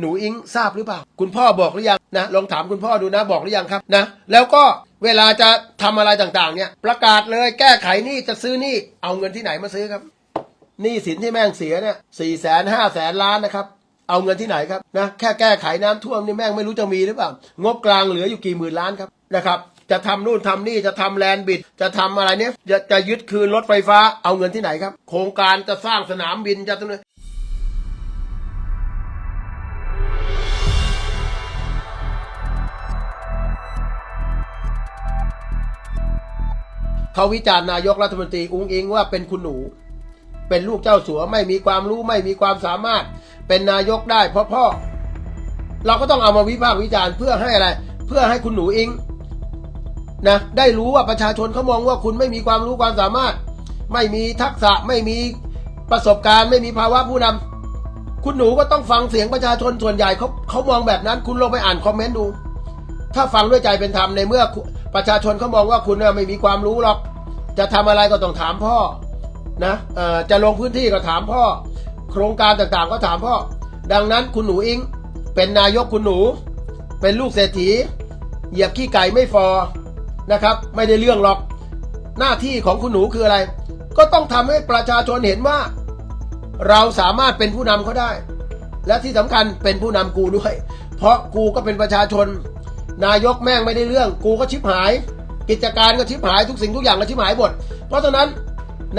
หนูอิงทราบหรือเปล่า คุณพ่อบอกหรือยังนะลองถามคุณพ่อดูนะบอกหรือยังครับนะ แล้วก็เวลาจะทำอะไรต่างๆ เนี่ย ประกาศเลยแก้ไขนี่จะซื้อนี่เอาเงินที่ไหนมาซื้อครับหนี้สินที่แม่งเสียเนี่ยสี่แสนห้าแสนล้านนะครับเอาเงินที่ไหนครับนะแค่แก้ไขน้ำท่วมนี่แม่งไม่รู้จะมีหรือเปล่างบกลางเหลืออยู่กี่หมื่นล้านครับนะครับจะทำนู่นทำนี่จะทำแลนด์บิด จะทำอะไรเนี่ยจะจะยึดคืนรถไฟฟ้าเอาเงินที่ไหนครับ โครงการจะสร้างสนามบินจะทำ เขาวิจารณ์นายกรัฐมนตรีอุ้งอิงว่าเป็นคุณหนู เป็นลูกเจ้าสัวไม่มีความรู้ไม่มีความสามารถ เป็นนายกได้เพราะพ่อ เราก็ต้องเอามาวิพากษ์วิจารณ์เพื่อให้อะไร เพื่อให้คุณหนูอิงนะได้รู้ว่าประชาชนเขามองว่าคุณไม่มีความรู้ความสามารถ ไม่มีทักษะไม่มีประสบการณ์ ไม่มีภาวะผู้นำคุณหนูก็ต้องฟังเสียงประชาชนส่วนใหญ่เขาเขามองแบบนั้น คุณลองไปอ่านคอมเมนต์ดู ถ้าฟังด้วยใจเป็นธรรมในเมื่อ ประชาชนเขามองว่าคุณน่ะไม่มีความรู้หรอก จะทำอะไรก็ต้องถามพ่อนะเอ่อจะลงพื้นที่ก็ถามพ่อ โครงการต่างๆก็ถามพ่อ ดังนั้นคุณหนูอิง เป็นนายกคุณหนู เป็นลูกเศรษฐี เหยียบขี้ไก่ไม่ฟอนะครับ ไม่ได้เรื่องหรอก หน้าที่ของคุณหนูคืออะไร ก็ต้องทำให้ประชาชนเห็นว่า เราสามารถเป็นผู้นำเขาได้ และที่สำคัญเป็นผู้นำกูด้วย เพราะกูก็เป็นประชาชน นายกแม่งไม่ได้เรื่อง กูก็ชิบหาย กิจการก็ชิบหายทุกสิ่งทุกอย่างก็ชิบหายหมด เพราะฉะนั้น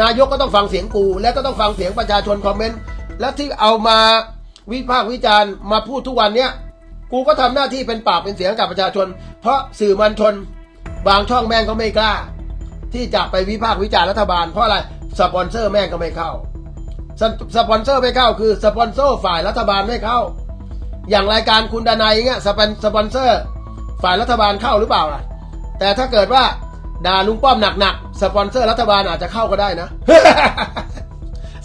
นายกก็ต้องฟังเสียงกู และก็ต้องฟังเสียงประชาชนคอมเมนต์และที่เอามาวิพากษ์วิจารณ์มาพูดทุกวันเนี้ยกูก็ทำหน้าที่เป็นปากเป็นเสียงกับประชาชน เพราะสื่อมวลชน บางช่องแม่งก็ไม่กล้า ที่จะไปวิพากษ์วิจารณ์รัฐบาล เพราะอะไรสปอนเซอร์แม่งก็ไม่เข้าสสปอนเซอร์ไม่เข้าคือสปอนเซอร์ฝ่ายรัฐบาลไม่เข้า อย่างรายการคุณดนายเงี้ยสปอนสปอนเซอร์ ฝ่ายรัฐบาลเข้าหรือเปล่าล่ะ แต่ถ้าเกิดว่าด่าลุงป้อมหนักๆสปอนเซอร์รัฐบาลอาจจะเข้าก็ได้นะ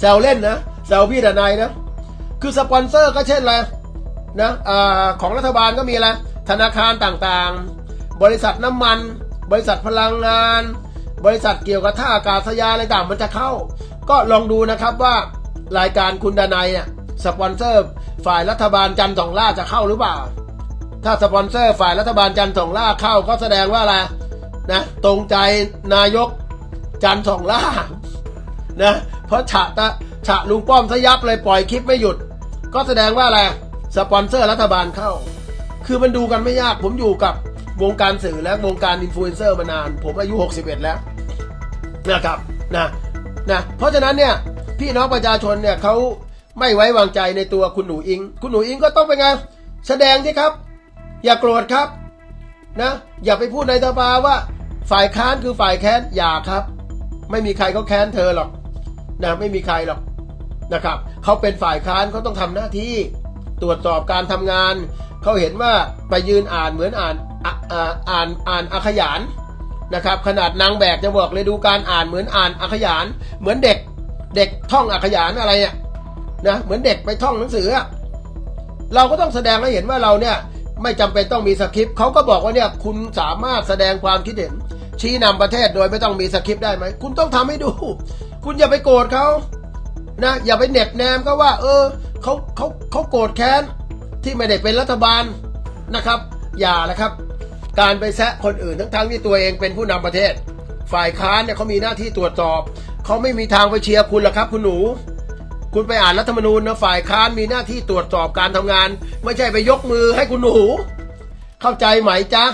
แซวเล่นนะแซวพี่ดนายนะ คือสปอนเซอร์ก็เช่นอะไรนะอาของรัฐบาลก็มีอะไรธนาคารต่างๆ บริษัทน้ำมัน บริษัทพลังงาน บริษัทเกี่ยวกับท่าอากาศยานอะไรต่างมันจะเข้า ก็ลองดูนะครับว่ารายการคุณดนายเนี่ยสปอนเซอร์ฝ่ายรัฐบาลจันทร์สองล่าจะเข้าหรือเปล่า ถ้าสปอนเซอร์ฝ่ายรัฐบาลจันทร์สองล่าเข้าก็แสดงว่าอะไรนะตรงใจนายกจันทร์สองล่านะเพราะฉะตะฉะลุงป้อมซะยับเลยปล่อยคลิปไม่หยุด ก็แสดงว่าอะไรสปอนเซอร์รัฐบาลเข้า คือมันดูกันไม่ยากผมอยู่กับวงการสื่อและวงการอินฟลูเอนเซอร์มานาน ผมอายุ 61 แล้วนะครับนะนะเพราะฉะนั้นเนี่ยพี่น้องประชาชนเนี่ยเขาไม่ไว้วางใจในตัวคุณหนูอิง คุณหนูอิงก็ต้องเป็นไงแสดงที่ครับ อย่าโกรธครับนะอย่าไปพูดในสภาว่า ฝ่ายค้านคือฝ่ายแค้นอย่าครับ ไม่มีใครเขาแค้นเธอหรอกนะไม่มีใครหรอกนะครับเขาเป็นฝ่ายค้านเขาต้องทำหน้าที่ตรวจสอบการทำงาน เขาเห็นว่าไปยืนอ่านเหมือนอ่านอะอ่านอ่านอาขยานนะครับ ขนาดนางแบกจะบอกเลยดูการอ่านเหมือนอ่านอาขยาน เหมือนเด็กเด็กท่องอาขยานอะไรอะนะเหมือนเด็กไปท่องหนังสือ เราก็ต้องแสดงให้เห็นว่าเราเนี่ย ไม่จำเป็นต้องมีสคริปต์เขาก็บอกว่าเนี่ยคุณสามารถแสดงความคิดเห็น ชี้นำประเทศโดยไม่ต้องมีสคริปต์ได้ไหม คุณต้องทำให้ดู คุณอย่าไปโกรธเขานะอย่าไปเหน็บแนมก็ว่า เออเขาเขาเขาโกรธแค้นที่ไม่ได้เป็นรัฐบาลนะครับ อย่านะครับ การไปแซะคนอื่นทั้งทั้งๆที่ตัวเองเป็นผู้นำประเทศ ฝ่ายค้านเนี่ยเขามีหน้าที่ตรวจสอบเขาไม่มีทางไปเชียร์คุณหรอกครับ คุณหนู คุณไปอ่านรัฐธรรมนูญนะฝ่ายค้านมีหน้าที่ตรวจสอบการทำงาน ไม่ใช่ไปยกมือให้คุณหนู เข้าใจไหมจ๊ะ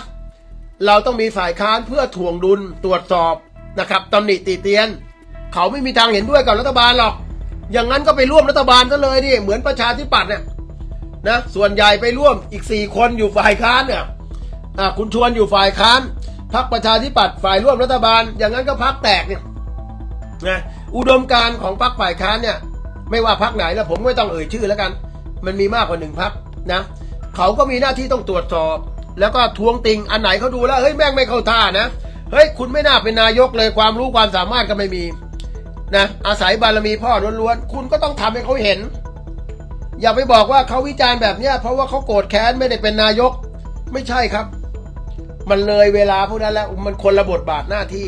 เราต้องมีฝ่ายค้านเพื่อถ่วงดุลตรวจสอบนะครับตำหนิติเตียน เขาไม่มีทางเห็นด้วยกับรัฐบาลหรอก อย่างนั้นก็ไปร่วมรัฐบาลซะเลยดิเหมือนประชาธิปัตย์เนี่ยนะส่วนใหญ่ไปร่วมอีกสี่คนอยู่ฝ่ายค้านเนี่ยอะคุณชวนอยู่ฝ่ายค้านพักประชาธิปัตย์ฝ่ายร่วมรัฐบาล อย่างนั้นก็พักแตกเนี่ยนะอุดมการของพักฝ่ายค้านเนี่ย ไม่ว่าพักไหนแล้วผมไม่ต้องเอ่ยชื่อแล้วกัน มันมีมากกว่าหนึ่งพักนะเขาก็มีหน้าที่ต้องตรวจสอบ แล้วก็ทวงติงอันไหนเขาดูแล้วเฮ้ยแม่งไม่เข้าท่านะเฮ้ยคุณไม่น่าเป็นนายกเลยความรู้ความสามารถก็ไม่มีนะอาศัยบารมีพ่อล้วนๆคุณก็ต้องทำให้เขาเห็น อย่าไปบอกว่าเขาวิจารณ์แบบเนี้ยเพราะว่าเขาโกรธแค้นไม่ได้เป็นนายก ไม่ใช่ครับ มันเลยเวลาพวกนั้นแล้วมันคนละบทบาทหน้าที่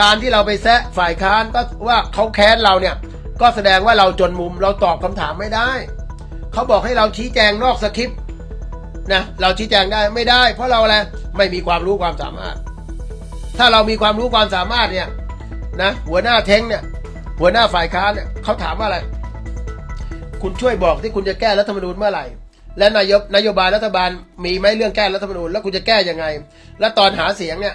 การที่เราไปแซะฝ่ายค้านก็ว่าเขาแค้นเราเนี่ย ก็แสดงว่าเราจนมุมเราตอบคำถามไม่ได้ เขาบอกให้เราชี้แจงนอกสคริปต์นะเราชี้แจงได้ไม่ได้ เพราะเราอะไรไม่มีความรู้ความสามารถ ถ้าเรามีความรู้ความสามารถเนี่ยนะหัวหน้าเท้งเนี่ยหัวหน้าฝ่ายค้านเนี่ยเขาถามว่าอะไร คุณช่วยบอกที่คุณจะแก้รัฐธรรมนูญเมื่อไหร่ และนายกนโยบายรัฐบาลมีไหมเรื่องแก้รัฐธรรมนูญแล้วคุณจะแก้ยังไง และตอนหาเสียงเนี่ย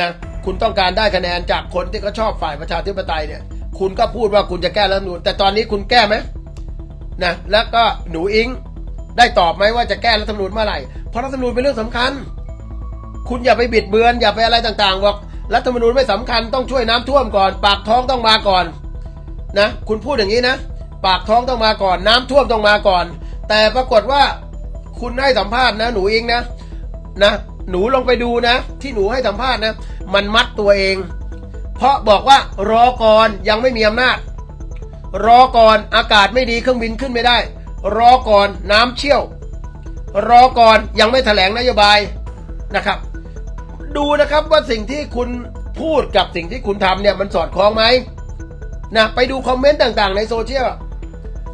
นะคุณต้องการได้คะแนนจากคนที่เขาชอบฝ่ายประชาธิปไตยเนี่ย คุณก็พูดว่าคุณจะแก้รัฐธรรมนูญแต่ตอนนี้คุณแก้ไหมนะแล้วก็หนูอิงได้ตอบไหมว่าจะแก้รัฐธรรมนูญเมื่อไหร่เพราะรัฐธรรมนูญเป็นเรื่องสำคัญ คุณอย่าไปบิดเบือน อย่าไปอะไรต่างๆบอกรัฐธรรมนูญไม่สำคัญต้องช่วยน้ำท่วมก่อน ปากท้องต้องมาก่อนนะคุณพูดอย่างนี้นะ ปากท้องต้องมาก่อน น้ำท่วมต้องมาก่อน แต่ปรากฏว่าคุณให้สัมภาษณ์นะ หนูเองนะนะหนูลงไปดูนะ ที่หนูให้สัมภาษณ์นะ มันมัดตัวเอง เพราะบอกว่ารอก่อนยังไม่มีอำนาจ รอก่อนอากาศไม่ดีเครื่องบินขึ้นไม่ได้ รอก่อนน้ำเชี่ยว รอก่อนยังไม่แถลงนโยบายนะครับ ดูนะครับว่าสิ่งที่คุณพูดกับสิ่งที่คุณทำเนี่ยมันสอดคล้องไหมนะไปดูคอมเมนต์ต่างๆ ในโซเชียล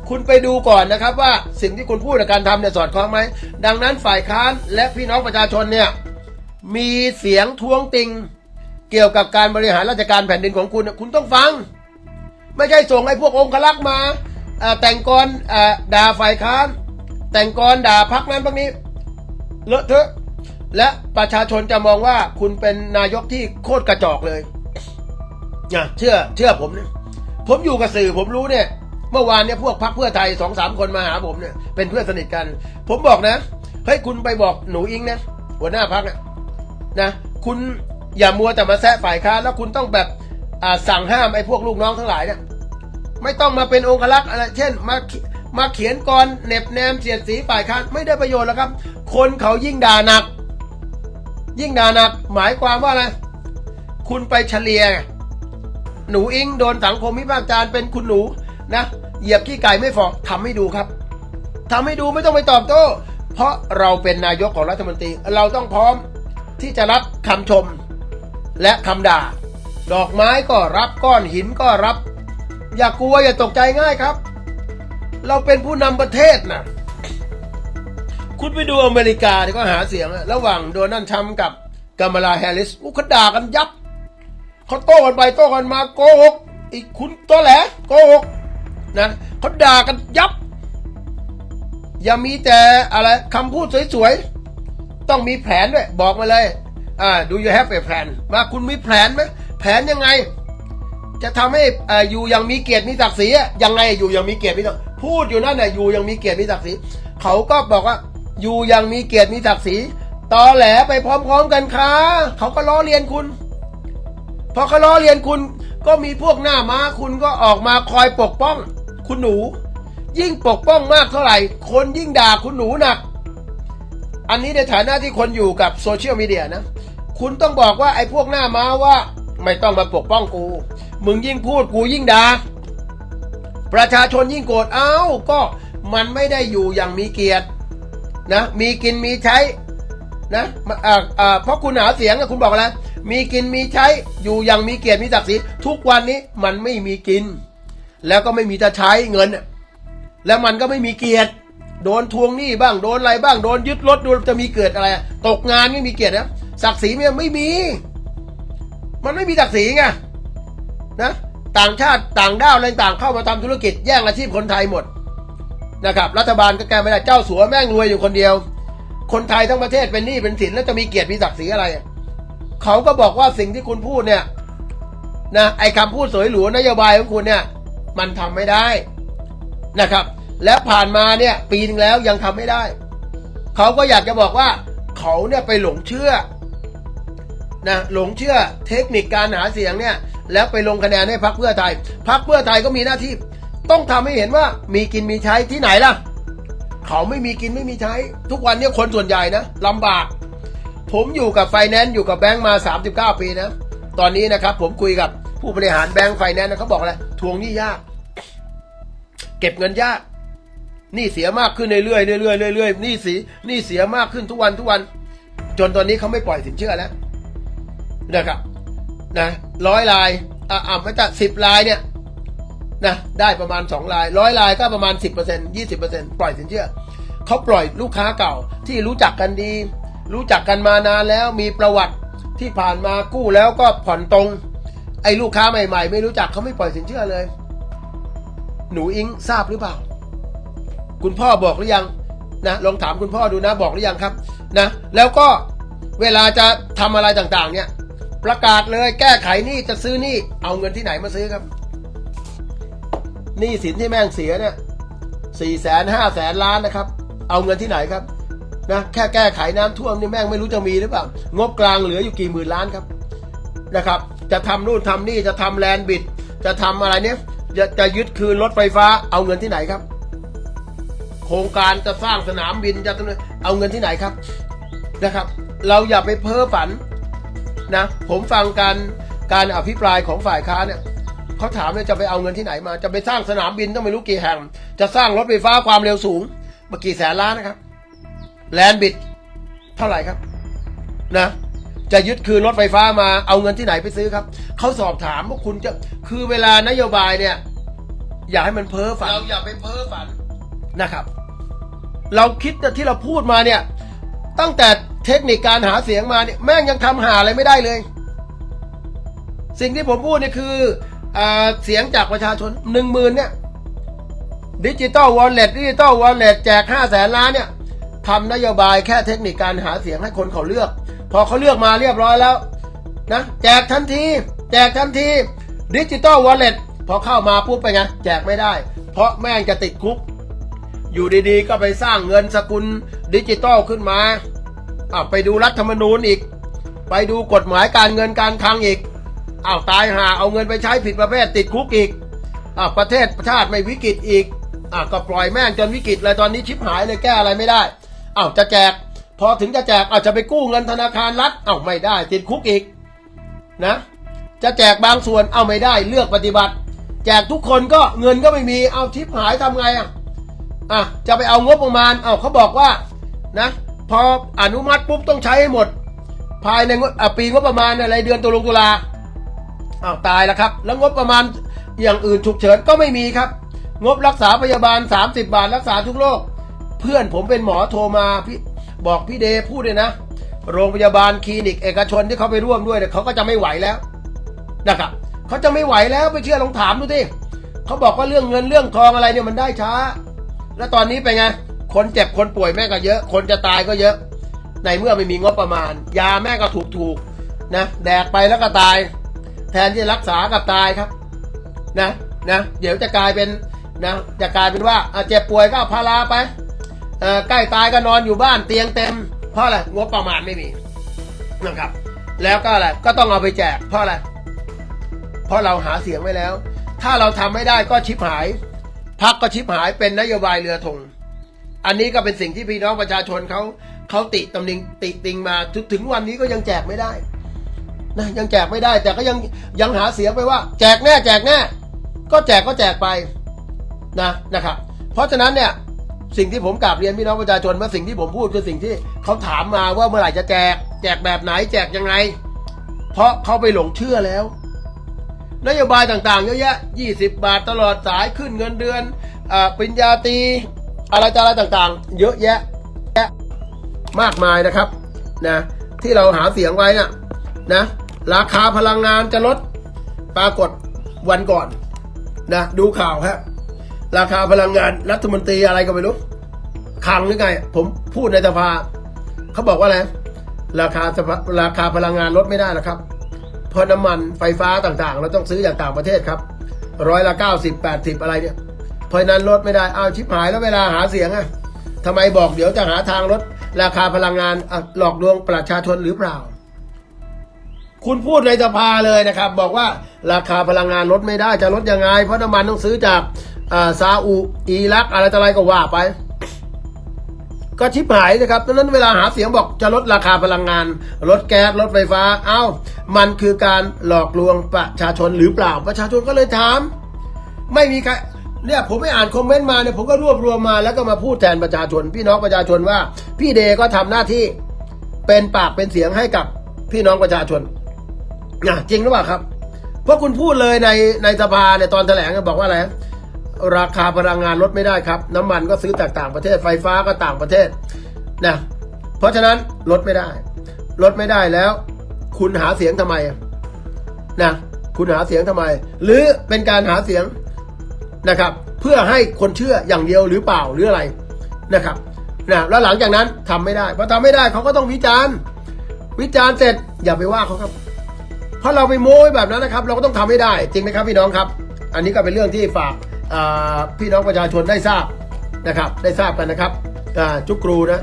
คุณไปดูก่อนนะครับว่าสิ่งที่คุณพูดกับการทำเนี่ยสอดคล้องไหมดังนั้นฝ่ายค้านและพี่น้องประชาชนเนี่ยมีเสียงท้วงติง เกี่ยวกับการบริหารราชการแผ่นดินของคุณ คุณต้องฟัง ไม่ใช่ส่งไอ้พวกองคลักษ์มา แต่งกรเอ่อด่าฝ่ายค้าน แต่งกรด่าพักนั้นพักนี้ เลอะเทอะ และประชาชนจะมองว่าคุณเป็นนายกที่โคตรกระจอกเลยนะเชื่อเชื่อผมเนี่ยผมอยู่กับสื่อผมรู้เนี่ย เมื่อวานเนี่ยพวกพักเพื่อไทยสองสามคนมาหาผมเนี่ยเป็นเพื่อนสนิทกัน ผมบอกนะเฮ้ยคุณไปบอกหนูอิงนะหัวหน้าพักนะนะ คุณ อย่ามัวแต่มาแซะฝ่ายค้านแล้วคุณต้องแบบสั่งห้ามไอ้พวกลูกน้องทั้งหลายเนี่ยไม่ต้องมาเป็นองครักษ์อะไร เช่น มามาเขียนกรเน็บแนมเสียดสีฝ่ายค้านไม่ได้ประโยชน์แล้วครับ คนเขายิ่งด่าหนัก ยิ่งด่าหนัก หมายความว่าอะไรคุณไปเฉลี่ยหนูอิงโดนสังคมวิพากษ์วิจารณ์เป็นคุณหนูนะเหยียบขี้ไก่ไม่ฟองทำให้ดูครับทำให้ดูไม่ต้องไปตอบโต้ เพราะเราเป็นนายกของรัฐมนตรี เราต้องพร้อมที่จะรับคำชม และคำด่า ดอกไม้ก็รับก้อนหินก็รับ อย่ากลัวอย่าตกใจง่ายครับ เราเป็นผู้นำประเทศนะคุณไปดูอเมริกาที่ก็หาเสียง ระหว่างโดนัลด์ทรัมป์กับกามาลาแฮร์ริสอู้เขาด่ากันยับเขาโต้กันไปโต้กันมาโกหกอีกคุณตัวแหลโกหกนะเขาด่ากันยับ อย่ามีแต่อะไรคำพูดสวยๆ ต้องมีแผนด้วย บอกมาเลย อ่าดู you have a plan มาคุณมีแผนไหมแผนยังไง จะทำให้อ่าอยู่ยังมีเกียรติมีศักดิ์ศรีอะยังไงอยู่ยังมีเกียรติมีศักดิ์พูดอยู่นั่นน่ะอยู่ยังมีเกียรติมีศักดิ์ศรีเขาก็บอกว่าอยู่ยังมีเกียรติมีศักดิ์ศรีตอแหลไปพร้อม ๆ กันค่ะเขาก็ล้อเลียนคุณพอเขาล้อเลียนคุณก็มีพวกหน้าม้าคุณก็ออกมาคอยปกป้อง คุณหนู ยิ่งปกป้องมากเท่าไหร่ คนยิ่งด่าคุณหนูหนัก อันนี้ในฐานะที่คนอยู่กับโซเชียลมีเดียนะ คุณต้องบอกว่าไอ้พวกหน้าม้าว่า ไม่ต้องมาปกป้องกู มึงยิ่งพูดกูยิ่งด่าประชาชนยิ่งโกรธเอ้าก็มันไม่ได้อยู่อย่างมีเกียรตินะ มีกินมีใช้นะอ่อเพราะคุณหาเสียงอะคุณบอกอะไรมีกินมีใช้อยู่อยังมีเกียรติมีศักดิ์ศรีทุกวันนี้มันไม่มีกิน แล้วก็ไม่มีจะใช้เงิน แล้วมันก็ไม่มีเกียรติ โดนทวงหนี้บ้างโดนอะไรบ้างโดนยึดรถดูจะมีเกิดอะไร ตกงานไม่มีเกียรตินะ ศักดิ์ศรีมันไม่มี มันไม่มีศักดิ์ศรีไงนะต่างชาติต่างด้าวอะไรต่างเข้ามาทำธุรกิจแย่งอาชีพคนไทยหมดนะครับ รัฐบาลก็แก้ไม่ได้เจ้าสัวแม่งรวยอยู่คนเดียว คนไทยทั้งประเทศเป็นหนี้เป็นสินแล้วจะมีเกียรติมีศักดิ์ศรีอะไร เขาก็บอกว่าสิ่งที่คุณพูดเนี่ยนะไอ้คำพูดสวยหรูนโยบายของคุณเนี่ย มันทำไม่ได้นะครับ แล้วผ่านมาเนี่ย ปีนึงแล้วยังทำไม่ได้ เขาก็อยากจะบอกว่าเขาเนี่ยไปหลงเชื่อ นะหลงเชื่อเทคนิคการหาเสียงเนี่ยแล้วไปลงคะแนนให้พรรคเพื่อไทยพรรคเพื่อไทยก็มีหน้าที่ ต้องทำให้เห็นว่ามีกินมีใช้ที่ไหนล่ะ เขาไม่มีกินไม่มีใช้ ทุกวันนี้คนส่วนใหญ่นะลำบาก ผมอยู่กับไฟแนนซ์อยู่กับแบงก์มา 39 ปีนะ ตอนนี้นะครับผมคุยกับผู้บริหารแบงก์ไฟแนนซ์นะเขาบอกอะไรทวงหนี้ยาก เก็บเงินยากหนี้เสียมากขึ้นเรื่อยๆเรื่อยๆเรื่อยๆหนี้สีหนี้เสียมากขึ้นทุกวันทุกวัน จนตอนนี้เขาไม่ปล่อยสินเชื่อแล้ว นะครับนะร้อยลายอะอะไม่แต่สิบลายเนี่ยนะได้ประมาณ 2 ลายร้อยลายก็ประมาณ 10% 20%ปล่อยสินเชื่อเขาปล่อยลูกค้าเก่าที่รู้จักกันดี รู้จักกันมานานแล้วมีประวัติที่ผ่านมากู้แล้วก็ผ่อนตรง ไอ้ลูกค้าใหม่ ๆ ไม่รู้จักเขาไม่ปล่อยสินเชื่อเลย หนูอิงทราบหรือเปล่า คุณพ่อบอกหรือยังนะลองถามคุณพ่อดูนะบอกหรือยังครับนะแล้วก็เวลาจะทำอะไรต่างๆเนี่ย ประกาศเลยแก้ไขหนี้จะซื้อหนี้เอาเงินที่ไหนมาซื้อครับหนี้สินที่แม่งเสียเนี่ยสี่แสนห้าแสนล้านนะครับ เอาเงินที่ไหนครับนะแค่แก้ไขน้ำท่วมนี่แม่งไม่รู้จะมีหรือเปล่างบกลางเหลืออยู่กี่หมื่นล้านครับนะครับ จะทำนู่นทำนี่จะทำแลนด์บิด จะทำอะไรเนี่ยจะจะยึดคืนรถไฟฟ้า เอาเงินที่ไหนครับ โครงการจะสร้างสนามบินจะเอาเงินที่ไหนครับนะครับ เราอย่าไปเพ้อฝัน นะ ผมฟังการการอภิปรายของฝ่ายค้านเนี่ยเขาถามเลยจะไปเอาเงินที่ไหนมา จะไปสร้างสนามบินต้องไม่รู้กี่แห่ง จะสร้างรถไฟฟ้าความเร็วสูงมากี่แสนล้านนะครับ แลนบิดเท่าไหร่ครับนะจะยึดคืนรถไฟฟ้ามาเอาเงินที่ไหนไปซื้อครับ เขาสอบถามว่าคุณจะคือเวลานโยบายเนี่ย อย่าให้มันเพ้อฝันเราอย่าไปเพ้อฝันนะครับ เราคิดแต่ที่เราพูดมาเนี่ย ตั้งแต่ เทคนิคการหาเสียงมาเนี่ยแม่งยังทำหาอะไรไม่ได้เลย สิ่งที่ผมพูดเนี่ยคืออเสียงจากประชาชนหนึ่งหมื่นเนี่ยดิจิตอลวอลเล็ตดิจิตอลวอลเล็ตแจกห้าแสนล้านเนี่ยทำนโยบายแค่เทคนิคการหาเสียงให้คนเขาเลือก พอเขาเลือกมาเรียบร้อยแล้วนะแจกทันที แจกทันทีดิจิตอลวอลเล็ตพอเข้ามาปุ๊บไปไงแจกไม่ได้ เพราะแม่งจะติดคุก อยู่ดีๆก็ไปสร้างเงินสกุลดิจิตอลขึ้นมา อ้าวไปดูรัฐธรรมนูญอีก ไปดูกฎหมายการเงินการคลังอีกอ้าวตายหาเอาเงินไปใช้ผิดประเภทติดคุกอีกอ้าวประเทศชาติไม่วิกฤตอีกอ้าวก็ปล่อยแม่งจนวิกฤตเลยตอนนี้ชิบหายเลยแก้อะไรไม่ได้อ้าวจะแจก พอถึงจะแจกอาจจะไปกู้เงินธนาคารรัฐอ้าวไม่ได้ ติดคุกอีกนะ จะแจกบางส่วนเอาไม่ได้เลือกปฏิบัติ แจกทุกคนก็เงินก็ไม่มีเอาชิบหายทำไงอะอะจะไปเอางบประมาณเอาเขาบอกว่านะ พออนุมัติปุ๊บต้องใช้ให้หมด ภายในปีงบประมาณอะไรเดือนตุลาตุลาอ้าวตายแล้วครับ แล้วงบประมาณอย่างอื่นฉุกเฉินก็ไม่มีครับ งบรักษาพยาบาล 30 บาทรักษาทุกโรคเพื่อนผมเป็นหมอโทรมาพี่บอกพี่เดพูดเลยนะ โรงพยาบาลคลินิกเอกชนที่เขาไปร่วมด้วยเนี่ยเขาก็จะไม่ไหวแล้วนะครับเขาจะไม่ไหวแล้วไปเชื่อลองถามดูดิเขาบอกว่าเรื่องเงินเรื่องทองอะไรเนี่ยมันได้ช้า แล้วตอนนี้เป็นไง คนเจ็บคนป่วยแม่ก็เยอะ คนจะตายก็เยอะ ในเมื่อไม่มีงบประมาณ ยาแม่ก็ถูกถูกๆนะแดกไปแล้วก็ตาย แทนที่จะรักษากับตายครับนะนะเดี๋ยวจะกลายเป็นนะจะกลายเป็นว่าเจ็บป่วยก็เอาพาราไปใกล้ตายก็นอนอยู่บ้านเตียงเต็ม เพราะอะไรงบประมาณไม่มีนะครับ แล้วก็อะไรก็ต้องเอาไปแจก เพราะอะไรเพราะเราหาเสียงไว้แล้ว ถ้าเราทำไม่ได้ก็ชิบหายพักก็ชิบหายเป็นนโยบายเรือธง อันนี้ก็เป็นสิ่งที่พี่น้องประชาชนเขาเขาติตำนิงติติงมาถึงถึงวันนี้ก็ยังแจกไม่ได้นะยังแจกไม่ได้แต่ก็ยังยังหาเสียงไปว่า แจกแน่แจกแน่ ก็แจกก็แจกไปนะนะครับ เพราะฉะนั้นเนี่ยสิ่งที่ผมกราบเรียนพี่น้องประชาชนว่าสิ่งที่ผมพูดคือสิ่งที่เขาถามมาว่าเมื่อไหร่จะแจก แจกแบบไหนแจกยังไง เพราะเขาไปหลงเชื่อแล้ว นโยบายต่างๆเยอะแยะ 20 บาทตลอดสายขึ้นเงินเดือนอปริญญาตรี อะไรต่อะไรต่างๆ เยอะแยะแยะมากมายนะครับนะที่เราหาเสียงไว้นะนะราคาพลังงานจะลดปรากฏวันก่อนนะดูข่าวครับราคาพลังงานรัฐมนตรีอะไรก็ไม่รู้คังหรือไง ผมพูดในสภาเขาบอกว่าอะไรราคาสภาราคาพลังงานลดไม่ได้นะครับ เพราะน้ำมันไฟฟ้าต่างๆ เราต้องซื้อจากต่างประเทศครับร้อยละเก้าสิบแปดสิบอะไรเนี่ย เพราะนั้นลดไม่ได้เอาชิบหายแล้วเวลาหาเสียงอะทำไมบอกเดี๋ยวจะหาทางลดราคาพลังงานหลอกลวงประชาชนหรือเปล่า คุณพูดในสภาเลยนะครับ บอกว่าราคาพลังงานลดไม่ได้จะลดยังไง เพราะน้ำมันต้องซื้อจากซาอุอิรักอะไรต่ออะไรก็ว่าไป ก็ชิบหายนะครับดังนั้นเวลาหาเสียงบอกจะลดราคาพลังงานลดแก๊สลดไฟฟ้า เอ้า มันคือการหลอกลวงประชาชนหรือเปล่าประชาชนก็เลยถาม ไม่มีใคร เนี่ยผมไปอ่านคอมเมนต์มาเนี่ยผมก็รวบรวมมาแล้วก็มาพูดแทนประชาชน พี่น้องประชาชนว่า พี่เดก็ทำหน้าที่เป็นปากเป็นเสียงให้กับพี่น้องประชาชนนะจริงหรือเปล่าครับเพราะคุณพูดเลยในในสภาเนี่ยตอนแถลงบอกว่าอะไรนะราคาพลังงานลดไม่ได้ครับ น้ำมันก็ซื้อจากต่างประเทศไฟฟ้าก็ต่างประเทศนะเพราะฉะนั้นลดไม่ได้ ลดไม่ได้แล้ว คุณหาเสียงทำไมนะคุณหาเสียงทำไม หรือเป็นการหาเสียง นะครับ เพื่อให้คนเชื่ออย่างเดียวหรือเปล่าหรืออะไรนะครับนะแล้วหลังจากนั้นทำไม่ได้พอทำไม่ได้เขาก็ต้องวิจารณ์ วิจารณ์เสร็จอย่าไปว่าเขาครับ เพราะเราไปโม้แบบนั้นนะครับ เราก็ต้องทำให้ได้ จริงไหมครับพี่น้องครับ อันนี้ก็เป็นเรื่องที่ฝากพี่น้องประชาชนได้ทราบนะครับ ได้ทราบกันนะครับจุกครูนะ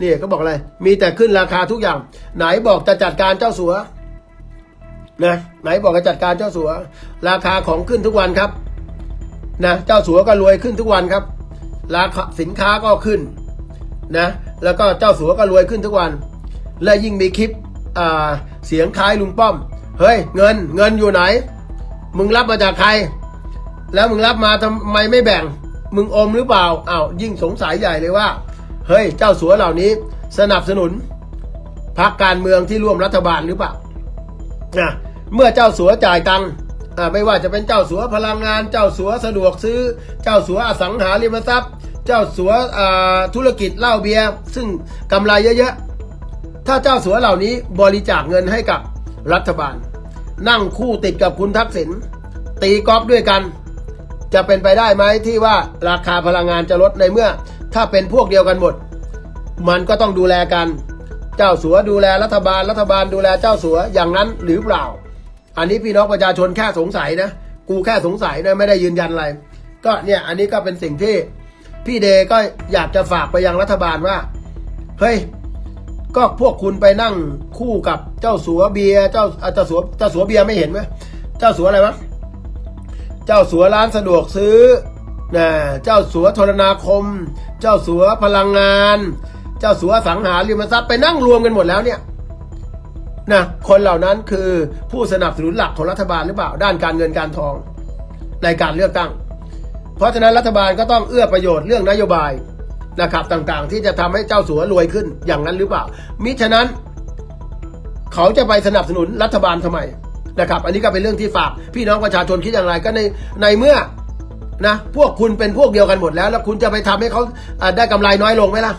นี่ก็บอกอะไร มีแต่ขึ้นราคาทุกอย่าง ไหนบอกจะจัดการเจ้าสัวนะไหนบอกจะจัดการเจ้าสัว ราคาของขึ้นทุกวันครับ นะเจ้าสัวก็รวยขึ้นทุกวันครับราคาสินค้าก็ขึ้นนะแล้วก็เจ้าสัวก็รวยขึ้นทุกวัน และยิ่งมีคลิปเสียงคล้ายลุงป้อม เฮ้ยเงินเงินอยู่ไหน มึงรับมาจากใคร แล้วมึงรับมาทำไมไม่แบ่ง มึงอมหรือเปล่าอ้าวยิ่งสงสัยใหญ่เลยว่า เฮ้ยเจ้าสัวเหล่านี้สนับสนุนพรรคการเมืองที่ร่วมรัฐบาลหรือเปล่านะเมื่อเจ้าสัวจ่ายตังค์ ไม่ว่าจะเป็นเจ้าสัวพลังงาน เจ้าสัวสะดวกซื้อ เจ้าสัวอสังหาริมทรัพย์ เจ้าสัวธุรกิจเหล้าเบียร์ซึ่งกำไรเยอะๆ ถ้าเจ้าสัวเหล่านี้บริจาคเงินให้กับรัฐบาล นั่งคู่ติดกับคุณทักษิณตีกอล์ฟด้วยกัน จะเป็นไปได้ไหมที่ว่าราคาพลังงานจะลดในเมื่อ ถ้าเป็นพวกเดียวกันหมด มันก็ต้องดูแลกัน เจ้าสัวดูแลรัฐบาลรัฐบาลดูแลเจ้าสัวอย่างนั้นหรือเปล่า อันนี้พี่น้องประชาชนแค่สงสัยนะ กูแค่สงสัยนะไม่ได้ยืนยันอะไร ก็เนี่ยอันนี้ก็เป็นสิ่งที่พี่เดก็อยากจะฝากไปยังรัฐบาลว่า เฮ้ย ก็พวกคุณไปนั่งคู่กับเจ้าสัวเบียเจ้าเจ้าสัวเจ้าสัวเบียไม่เห็นไหมเจ้าสัวอะไรวะเจ้าสัวร้านสะดวกซื้อนะเจ้าสัวโทรนาคม เจ้าสัวพลังงาน เจ้าสัวสังหาริมทรัพย์ไปนั่งรวมกันหมดแล้วเนี่ย นะคนเหล่านั้นคือผู้สนับสนุนหลักของรัฐบาลหรือเปล่า ด้านการเงินการทองในการเลือกตั้ง เพราะฉะนั้นรัฐบาลก็ต้องเอื้อประโยชน์เรื่องนโยบายนะครับต่างๆ ที่จะทำให้เจ้าสัวรวยขึ้นอย่างนั้นหรือเปล่า มิฉะนั้น เขาจะไปสนับสนุนรัฐบาลทำไมนะครับ อันนี้ก็เป็นเรื่องที่ฝาก พี่น้องประชาชนคิดอย่างไรก็ในในเมื่อนะพวกคุณเป็นพวกเดียวกันหมดแล้ว แล้วคุณจะไปทำให้เขาได้กำไรน้อยลงไหมล่ะ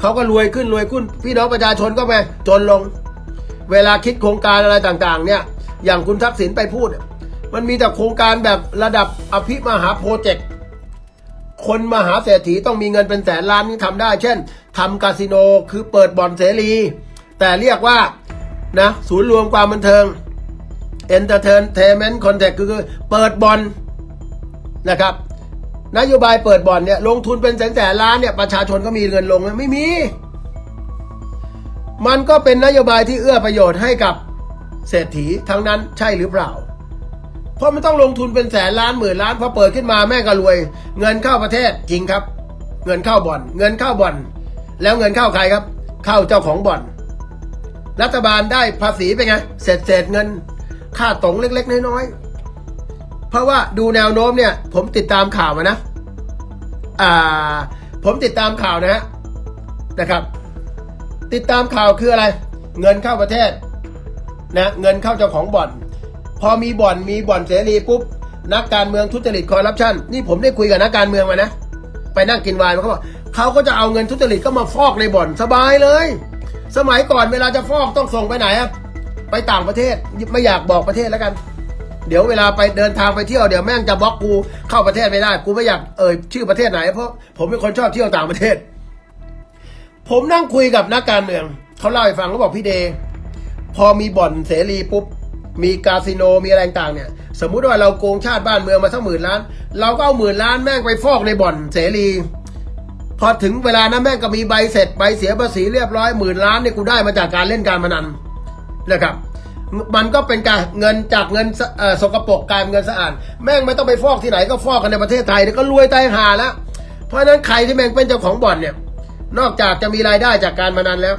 เขาก็รวยขึ้นรวยขึ้น พี่น้องประชาชนก็ไปจนลง เวลาคิดโครงการอะไรต่างๆ เนี่ย อย่างคุณทักษิณไปพูด มันมีแต่โครงการแบบระดับอภิมหาโปรเจกต์ คนมหาเศรษฐีต้องมีเงินเป็นแสนล้านนี่ทำได้ เช่นทำคาสิโนคือเปิดบ่อนเสรี แต่เรียกว่านะศูนย์รวมความบันเทิง Entertainment Contact คือคือเปิดบอนนะครับนโยบายเปิดบอนเนี่ยลงทุนเป็นแสนแสนล้านเนี่ยประชาชนก็มีเงินลงไมไม่ มันก็เป็นนโยบายที่เอื้อประโยชน์ให้กับเศรษฐีทั้งนั้นใช่หรือเปล่า เพราะมันต้องลงทุนเป็นแสนล้านหมื่นล้านพอเปิดขึ้นมาแม่ก็รวย เงินเข้าประเทศจริงครับ เงินเข้าบ่อน เงินเข้าบ่อน แล้วเงินเข้าใครครับ เข้าเจ้าของบ่อน รัฐบาลได้ภาษีเป็นไงเศษเศษเงิน ค่าตรงเล็ก ๆ น้อยๆเพราะว่าดูแนวโน้มเนี่ย ผมติดตามข่าวมานะ อ่า ผมติดตามข่าวนะฮะนะครับ ติดตามข่าวคืออะไร เงินเข้าประเทศนะเงินเข้าเจ้าของบ่อน พอมีบ่อนมีบ่อนเสรีปุ๊บนักการเมืองทุจริตคอร์รัปชันนี่ผมได้คุยกับนักการเมืองมานะไปนั่งกินวน์เขาบอกเขาก็จะเอาเงินทุจริตก็มาฟอกในบ่อนสบายเลย สมัยก่อนเวลาจะฟอกต้องส่งไปไหนอะไปต่างประเทศไม่อยากบอกประเทศแล้วกัน เดี๋ยวเวลาไปเดินทางไปเที่ยวเดี๋ยวแม่งจะบล็อกกูเข้าประเทศไม่ได้ กูไม่อยากเอ่ยชื่อประเทศไหนเพราะผมเป็นคนชอบเที่ยวต่างประเทศ ผมนั่งคุยกับนักการเมือง เขาเล่าให้ฟังเขาบอกพี่เด พอมีบ่อนเสรีปุ๊บ มีคาสิโนมีอะไรต่างเนี่ย สมมุติว่าเราโกงชาติบ้านเมืองมาสักหมื่นล้าน เราก็เอาหมื่นล้านแม่งไปฟอกในบ่อนเสรี พอถึงเวลานั้นแม่งก็มีใบเสร็จใบเสียภาษีเรียบร้อยหมื่นล้านเนี่ยกูได้มาจากการเล่นการพนันนะครับมันก็เป็นการเงินจากเงินสกปรกกลายเป็นเงินสะอาดแม่งไม่ต้องไปฟอกที่ไหนก็ฟอกกันในประเทศไทยเนี่ยก็รวยตายหาแล้วเพราะฉะนั้นใครที่แม่งเป็นเจ้าของบ่อนเนี่ย นอกจากจะมีรายได้จากการพนันแล้ว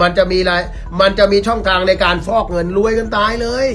มันจะมีราย มันจะมีช่องทางในการฟอกเงินรวยกันตายเลย